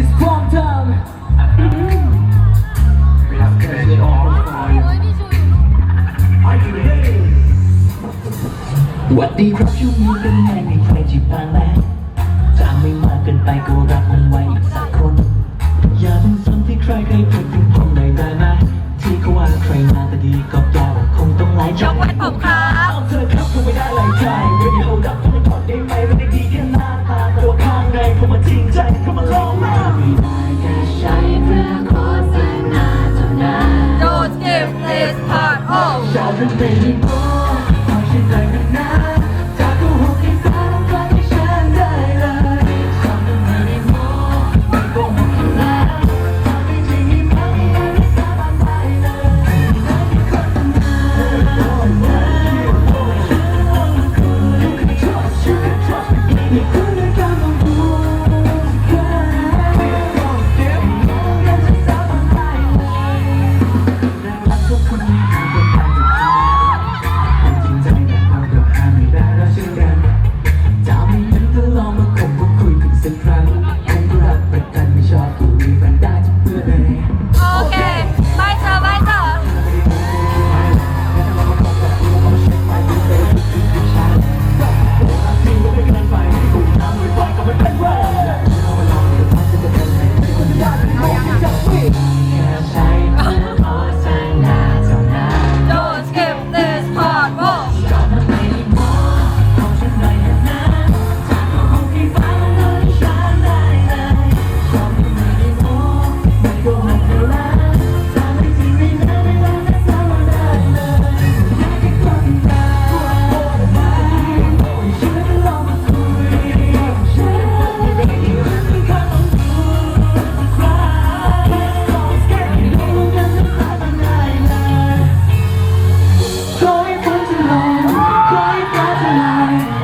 is bomb down. We have turned it on for you. Are you ready? วัดดีครับช่วงนี้เป็นไงมีใครจีบบ้างไหถ้าไม่มากเกินไปก็รักมันไว้อีกสักคน อย่าเป็นคนที่ใครเคยพูดถึงผมเลยได้ไหมที่เขาว่าใครมาแต่ดีก็ this part of. baby, boom. life.